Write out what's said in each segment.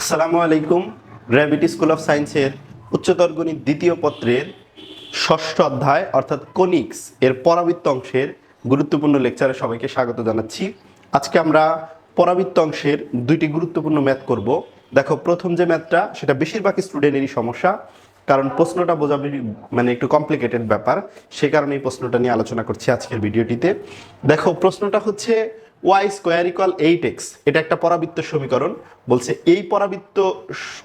আসসালামু আলাইকুম gravity school of সায়েন্সের উচ্চতর গণিত দ্বিতীয় পত্রের ষষ্ঠ অধ্যায়, অর্থাৎ কোনিক্স এর পরাবৃত্ত অংশের গুরুত্বপূর্ণ লেকচারে সবাইকে স্বাগত জানাচ্ছি। আজকে আমরা পরাবৃত্ত অংশের দুইটি গুরুত্বপূর্ণ ম্যাথ করব। দেখো, প্রথম যে ম্যাথটা সেটা বেশিরভাগ স্টুডেন্টেরই সমস্যা, কারণ প্রশ্নটা বোঝা মানে একটু কমপ্লিকেটেড ব্যাপার, সে কারণে এই প্রশ্নটা নিয়ে আলোচনা করছি আজকের ভিডিওটিতে দেখো, প্রশ্নটা হচ্ছে Y square equal eight X এটা একটা পরাবৃত্ত সমীকরণ। বলছে এই পরাবৃত্ত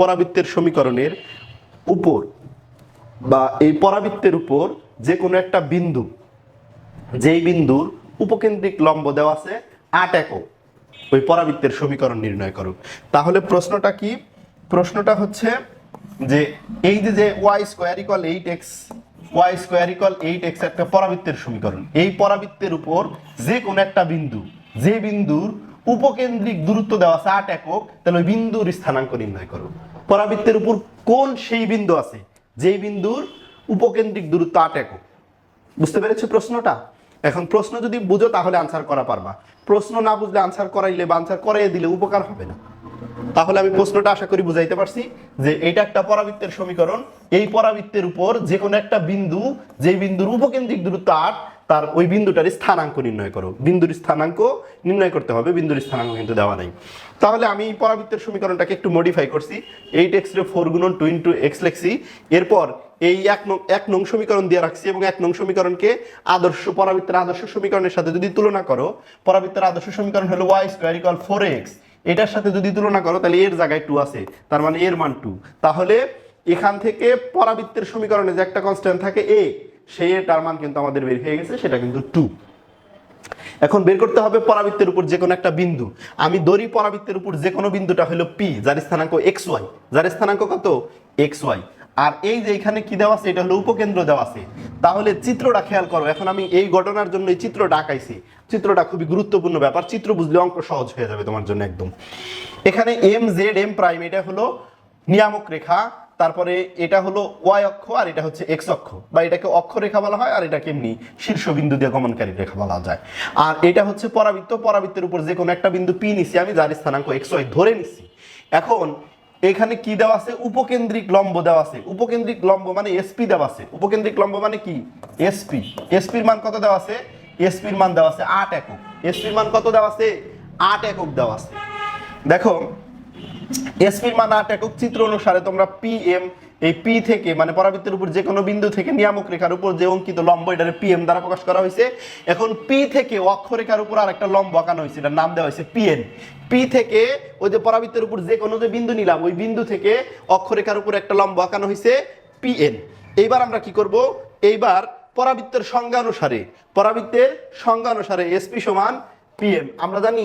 পরাবৃত্তের সমীকরণের উপর বা এই পরাবৃত্তের উপর যে কোনো একটা বিন্দু, যেই বিন্দুর উপকেন্দ্রিক লম্ব দেওয়া আছে আট একক। ওই পরাবৃত্তের সমীকরণ নির্ণয় করো। তাহলে প্রশ্নটা কি? প্রশ্নটা হচ্ছে যে এই যে যে Y square equal eight X Y square equal eight X একটা পরাবৃত্তের সমীকরণ। এই পরাবৃত্তের উপর যে কোনো একটা বিন্দু যে বিন্দুর উপকেন্দ্রিক দূরত্ব দেওয়া আছে আট একক, তাহলে ওই বিন্দুর স্থানাঙ্ক নির্ণয় করো। পরাবৃত্তের উপর কোন সেই বিন্দু আছে? যেই বিন্দুর উপকেন্দ্রিক দূরত্ব আট একক। বুঝতে পেরেছ প্রশ্নটা? এখন প্রশ্ন যদি বুঝো তাহলে আনসার করা পারবা। প্রশ্ন না বুঝলে আনসার করাইলে বা আনসার করাইয়ে দিলে উপকার হবে না। তাহলে আমি প্রশ্নটা আশা করি বুঝাইতে পারছি যে এটা একটা পরাবৃত্তের সমীকরণ। এই পরাবৃত্তের উপর যে কোনো একটা বিন্দু, যে বিন্দুর উপকেন্দ্রিক দূরত্ব আট তার ওই বিন্দুটার স্থানাঙ্ক নির্ণয় করো। বিন্দুর স্থানাঙ্ক নির্ণয় করতে হবে, বিন্দুর স্থানাঙ্ক কিন্তু দেওয়া নাই। তাহলে আমি পরাবৃত্তের সমীকরণটাকে একটু মডিফাই করছি। এইট এক্স রে ফোর গুণন টু ইন্টু এক্স লেখছি। এরপর এই এক নং এক নং সমীকরণ দিয়ে রাখছি এবং এক নং সমীকরণকে আদর্শ, পরাবৃত্তের আদর্শ সমীকরণের সাথে যদি তুলনা করো, পরাবৃত্তের আদর্শ সমীকরণ হলো Y square equal four X এটার সাথে যদি তুলনা করো, তাহলে এর জায়গায় টু আছে, তার মানে এর মান টু তাহলে এখান থেকে পরাবৃত্তের সমীকরণে যে একটা কনস্ট্যান্ট থাকে এ সেই তার মান কিন্তু আমাদের বের হয়ে গেছে, সেটা কিন্তু টু এখন বের করতে হবে পরাবৃত্তের উপর যে কোনো একটা বিন্দু। আমি দড়ি পরাবৃত্তের উপর যে কোনো বিন্দুটা হলো পি যার স্থানাঙ্ক এক্স ওয়াই যার স্থানাঙ্ক কত? এক্স ওয়াই আর এই যে এখানে কি দেওয়া আছে, এটা হলো উপকেন্দ্র দেওয়া আছে। তাহলে চিত্রটা খেয়াল করো, এখন আমি এই ঘটনার জন্য এই চিত্রটা আঁকাইছি। চিত্রটা খুবই গুরুত্বপূর্ণ ব্যাপার, চিত্র বুঝলে অঙ্ক সহজ হয়ে যাবে তোমার জন্য একদম। এখানে এম জেড এম প্রাইম এটা হলো নিয়ামক রেখা, তারপরে এটা হলো ওয়াই অক্ষ আর এটা হচ্ছে এক্স অক্ষ। বা এটাকে অক্ষরেখা বলা হয় আর এটাকে এমনি শীর্ষবিন্দু দিয়ে গমনকারী রেখা বলা যায়। আর এটা হচ্ছে পরাবৃত্ত, পরাবৃত্তের উপর যে কোনো একটা বিন্দু পি নিছি আমি, যার স্থানাঙ্ক এক্স ওয়াই ধরে নিছি। এখন এখানে কি দেওয়া আছে? উপকেন্দ্রিক লম্ব দেওয়া আছে। উপকেন্দ্রিক লম্ব মানে এসপি দেওয়া আছে। উপকেন্দ্রিক লম্ব মানে কি? এসপি এসপির মান কত দেওয়া আছে? এসপির মান দেওয়া আছে আট একক। এসপির মান কত দেওয়া আছে? আট একক দেওয়া আছে। দেখো এসপির মান আট একক চিত্র অনুসারে তোমরা পি এম এই পি থেকে মানে পরাবৃত্তের উপর যে কোনো বিন্দু থেকে নিয়ামক রেখার উপর যে অঙ্কিত লম্ব, এটারে পি এম দ্বারা প্রকাশ করা হয়েছে। এখন পি থেকে অক্ষরেখার উপর আর একটা লম্ব আঁকানো হয়েছে, এটার নাম দেওয়া হয়েছে পিএন পি থেকে ওই যে পরাবৃত্তের উপর যে কোনো যে বিন্দু নিলাম, ওই বিন্দু থেকে অক্ষরেখার উপর একটা লম্ব আঁকানো হয়েছে পিএন এইবার আমরা কি করব? এইবার পরাবৃত্তের সংজ্ঞা অনুসারে, পরাবৃত্তের সংজ্ঞা অনুসারে এসপি সমান পিএম আমরা জানি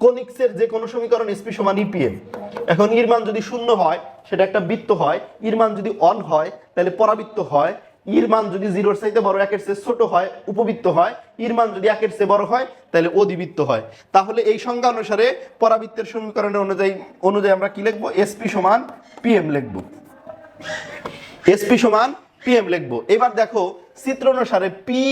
কোনিক্সের যে কোনো সমীকরণ এসপি সমান ইপিএম এখন ইর মান যদি শূন্য হয়, সেটা একটা বৃত্ত হয় ইর মান যদি অন হয়, তাহলে পরাবৃত্ত হয়। ইর মান যদি জিরোর চাইতে বড় একের চেয়ে ছোট হয়, উপবৃত্ত হয়। ইর মান যদি একের চেয়ে বড় হয়, তাহলে অধিবৃত্ত হয়। তাহলে এই সংজ্ঞা অনুসারে পরাবৃত্তের সমীকরণের অনুযায়ী অনুযায়ী আমরা কি লিখব? এসপি সমান পিএম লিখব। এসপি সমান পিএম লিখব। এবার দেখো, চিত্র অনুসারে পি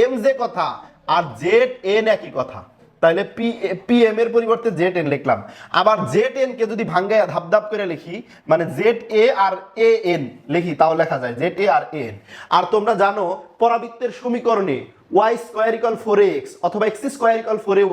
এম যে কথা আর জেড এন একই কথা। তাহলে পি পি এম এর পরিবর্তে জেড এন লিখলাম। আবার জেড এন কে যদি ভাঙ্গায় ধাপ ধাপ করে লিখি মানে Z A R A N লিখি, তাও লেখা যায় Z A R A N আর তোমরা জানো, পরাবৃত্তের সমীকরণে Y square equal four X অথবা X square equal four A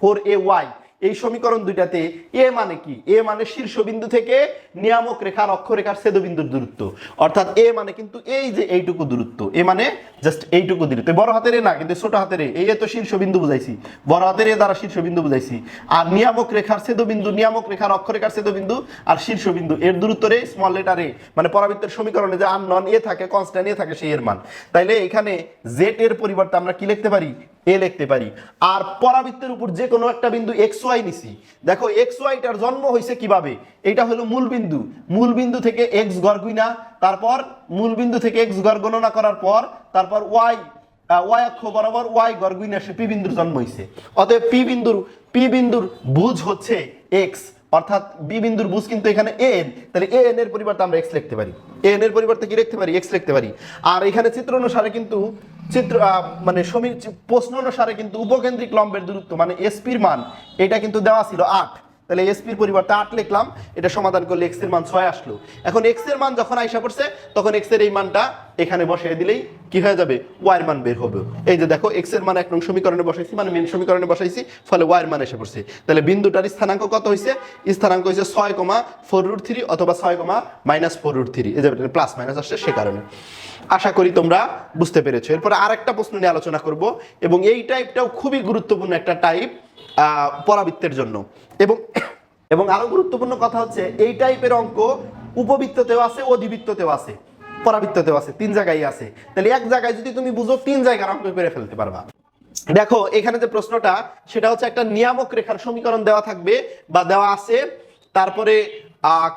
four A Y এই সমীকরণ দুইটাতে এ মানে কি? এ মানে শীর্ষবিন্দু থেকে নিয়ামক রেখার অক্ষরেখার ছেদবিন্দুর দূরত্ব। অর্থাৎ এ মানে কিন্তু এই যে এইটুকু দূরত্ব, এ মানে জাস্ট এইটুকু দূরত্ব। বড় হাতের এ না, কিন্তু ছোট হাতের এ। এই তো শীর্ষবিন্দু বুঝাইছি। বড় হাতের এ দ্বারা শীর্ষবিন্দু বুঝাইছি। আর নিয়ামক রেখার ছেদবিন্দু, নিয়ামক রেখার অক্ষরেখার ছেদবিন্দু আর শীর্ষবিন্দু, এর দূরত্ব রে স্মল লেটার এ। মানে পরাবৃত্তের সমীকরণে যে আননন এ থাকে কনস্ট্যান্ট এ থাকে, সেই এর মান। তাইলে এখানে জেড এর পরিবর্তে আমরা কি লিখতে পারি? এ লিখতে পারি। আর পরাবৃত্তের উপর যে কোনো একটা বিন্দু এক্স ওয়াই নিছি। দেখো এক্স ওয়াইটার জন্ম হয়েছে কীভাবে? এটা হলো মূল বিন্দু। মূল বিন্দু থেকে এক্স গড় গুইনা তারপর মূল বিন্দু থেকে এক্স গড় গণনা করার পর, তারপর ওয়াই ওয়াই অক্ষ বরাবর ওয়াই গড় গুইনা সে পি বিন্দুর জন্ম হয়েছে অতএব পি বিন্দুর পি বিন্দুর বুঝ হচ্ছে এক্স অর্থাৎ বি বিন্দুর বুঝ কিন্তু এখানে এ এন তাহলে এ এন এর পরিবর্তে আমরা এক্স লিখতে পারি। এ এন এর পরিবর্তে কি লিখতে পারি? এক্স লিখতে পারি। আর এখানে চিত্র অনুসারে কিন্তু চিত্র মানে সমীর প্রশ্ন অনুসারে কিন্তু উপকেন্দ্রিক লম্বের দূরত্ব মানে এসপির মান, এটা কিন্তু দেওয়া ছিল আট। তাহলে এসপির পরিবর্তে আট লিখলাম, এটা সমাধান করলে এক্সের মান ছয় আসলো। এখন এক্সের মান যখন আইসা পড়ছে, তখন এক্সের এই মানটা এখানে বসিয়ে দিলেই কি হয়ে যাবে? ওয়াই এর মান বের হবে। এই যে দেখো এক্সের মান এক নং সমীকরণে বসাইছি মানে মেন সমীকরণে বসাইছি, ফলে ওয়াই এর মান এসে পড়ছে। তাহলে বিন্দুটার স্থানাঙ্ক কত হয়েছে স্থানাঙ্ক হয়েছে ছয় কমা ফোর রুট থ্রি অথবা ছয় comma minus four root three এই যে প্লাস মাইনাস আসছে সে কারণে। আশা করি তোমরা বুঝতে পেরেছ। এরপরে আরেকটা প্রশ্ন নিয়ে আলোচনা করব, এবং এই টাইপটাও খুবই গুরুত্বপূর্ণ একটা টাইপ পরাবৃত্তের জন্য। এবং এবং আরও গুরুত্বপূর্ণ কথা হচ্ছে, এই টাইপের অঙ্ক উপবৃত্ততেও আছে, অধিবৃত্ততেও আছে, পরাবৃত্ততেও আছে, তিন জায়গায় আছে। তাহলে এক জায়গায় যদি তুমি বুঝো, তিন জায়গার অঙ্ক করে ফেলতে পারবা। দেখো, এখানে যে প্রশ্নটা, সেটা হচ্ছে একটা নিয়ামক রেখার সমীকরণ দেওয়া থাকবে, বা দেওয়া আছে, তারপরে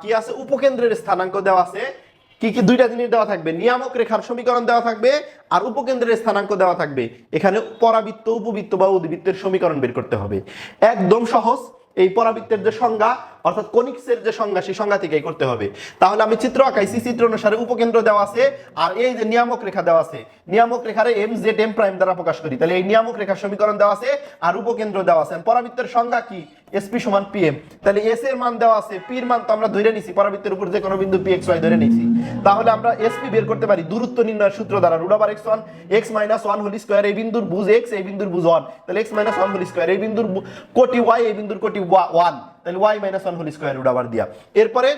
কি আছে? উপকেন্দ্রের স্থানাঙ্ক দেওয়া আছে। কি কি দুইটা জিনিস দেওয়া থাকবে? নিয়ামক রেখার সমীকরণ দেওয়া থাকবে আর উপকেন্দ্রের স্থানাঙ্ক দেওয়া থাকবে। এখানে পরাবৃত্ত, উপবৃত্ত বা উদ্বৃত্তের সমীকরণ বের করতে হবে। একদম সহজ এই পরাবৃত্তের যে সংজ্ঞা, অর্থাৎ কনিক্সের যে সংজ্ঞা, সেই সংজ্ঞা থেকেই করতে হবে। তাহলে আমি চিত্র আঁকাইছি, চিত্র অনুসারে উপকেন্দ্র দেওয়া আছে আর এই যে নিয়ামক রেখা দেওয়া আছে, নিয়ামক রেখারে এম জেড এম প্রাইম দ্বারা প্রকাশ করি। তাহলে এই নিয়ামক রেখার সমীকরণ দেওয়া আছে আর উপকেন্দ্র দেওয়া আছে। পরাবৃত্তের সংজ্ঞা কি? এসপি সমান পিএম তাহলে এস এর মান দেওয়া আছে পি এর মান তো আমরা ধরে নিছি, পরাবৃত্তের উপর যে কোনো বিন্দু পি এক্স ওয়াই ধরে নিছি। তাহলে আমরা এসপি বের করতে পারি, দূরত্ব নির্ণয়ের সূত্র দ্বারা root over X one X minus one whole square এই বিন্দুর বুঝ এক্স এই বিন্দুর বুঝ ওয়ান তাহলে X minus one whole square এই বিন্দুর কোটি ওয়াই এই বিন্দুর কোটি ওয়ান তাহলে Y minus one whole square root over দিয়া। এরপরে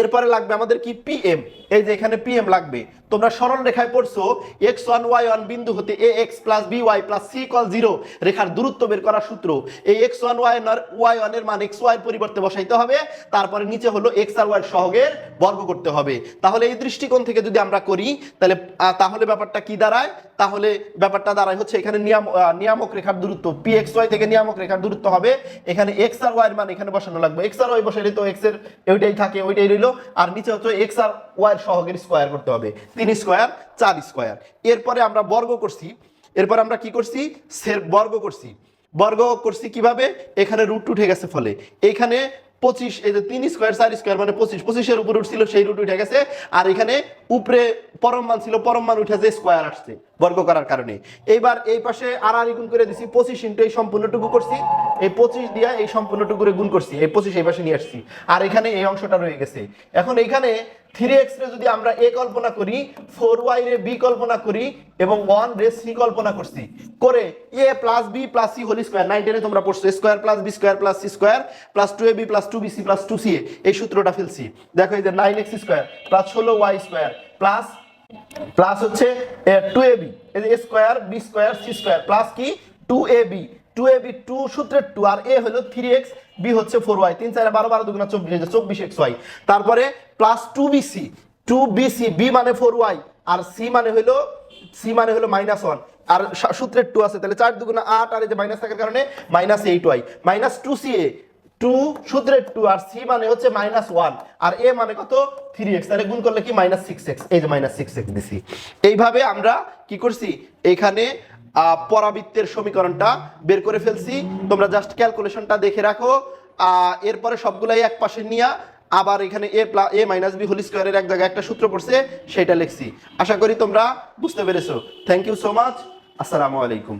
এরপরে লাগবে আমাদের কি পিএম এই যে এখানে পিএম লাগবে, তোমরা সরল রেখায় পড়ছো এক্স ওয়ান ওয়াই ওয়ান বিন্দু হতে A X plus B Y plus C equal zero রেখার দূরত্ব বের করার সূত্র। এই এক্স ওয়ান ওয়াই ওয়াই ওয়ানের মান এক্স ওয়াই পরিবর্তে বসাইতে হবে, তারপরে নিচে হলো এক্স আর ওয়াই সহগের বর্গ করতে হবে। তাহলে এই দৃষ্টিকোণ থেকে যদি আমরা করি, তাহলে তাহলে ব্যাপারটা কি দাঁড়ায়? তাহলে ব্যাপারটা দাঁড়ায় হচ্ছে এখানে নিয়াম নিয়ামক রেখার দূরত্ব পি এক্স ওয়াই থেকে নিয়ামক রেখার দূরত্ব হবে, এখানে এক্স আর ওয়াই এর মান এখানে বসানো লাগবে। এক্স আর ওয়াই বসাইলে তো এক্সের ওইটাই থাকে, ওইটাই রইল, আর নিচে হচ্ছে এক্স আর ওয়াই এর সহগের স্কোয়ার করতে হবে। তিন স্কোয়ার চার স্কোয়ার এরপরে আমরা বর্গ করছি। এরপর আমরা কি করছি? বর্গ করছি। বর্গ করছি কীভাবে? এখানে রুট উঠে গেছে ফলে। এখানে পঁচিশ, এই যে তিন স্কোয়ার চার স্কোয়ার মানে পঁচিশ। পঁচিশের উপর উঠছিল সেই রুট উঠে গেছে। আর এখানে উপরে পরম মান ছিল, পরম মান উঠে যে স্কোয়ার আসছে, বর্গ করার কারণে। এইবার এই পাশে আর আর গুণ করে দিছি, পঁচিশ ইন্টু এই সম্পূর্ণটুকু করছি। এই পঁচিশ দিয়া এই সম্পূর্ণটুকুরে গুণ করছি। এই পঁচিশ এই পাশে নিয়ে আসছি। আর এখানে এই অংশটা রয়ে গেছে। এখন এইখানে থ্রি এক্স রে যদি আমরা এ কল্পনা করি ফোর ওয়াই রে বি কল্পনা করি এবং ওয়ান রে সি কল্পনা করছি, করে A plus B plus C whole square nine টেনে তোমরা পড়ছো square plus B square plus C square plus two A B plus two B C plus two C A, এই সূত্রটা ফেলছি। দেখো এই যে নাইন এক্স স্কোয়ার প্লাস ষোলো ওয়াই স্কোয়ার প্লাস প্লাস হচ্ছে two A B square B square C square plus কি? Two A B two A B two সূত্রের টু আর এ হলো থ্রি এক্স বি হচ্ছে ফোর ওয়াই তিন, চার, বারো বারো, দুগুণা চব্বিশ চব্বিশ এক্স ওয়াই তারপরে plus two B C two B C B মানে ফোর ওয়াই আর সি মানে হলো সি মানে হলো মাইনাস ওয়ান আর সূত্রের টু আছে, তাহলে চার দুগুণা আট, আর এই যে মাইনাস থাকার কারণে minus eight Y minus two C A two সূত্রের টু আর সি মানে হচ্ছে মাইনাস ওয়ান আর এ মানে কত? থ্রি এক্স তাহলে গুণ করলে কি? মাইনাস সিক্স এক্স এই যে মাইনাস সিক্স এক্স দিছি। এইভাবে আমরা কি করছি? এখানে পরাবৃত্তের সমীকরণটা বের করে ফেলছি। তোমরা জাস্ট ক্যালকুলেশনটা দেখে রাখো। এরপরে সবগুলাই এক পাশে নিয়ে আবার এখানে A plus A minus B whole স্কোয়ারের এক জায়গায় একটা সূত্র পড়ছে, সেটা লিখছি। আশা করি তোমরা বুঝতে পেরেছ। থ্যাংক ইউ সো মাচ আসসালামু আলাইকুম।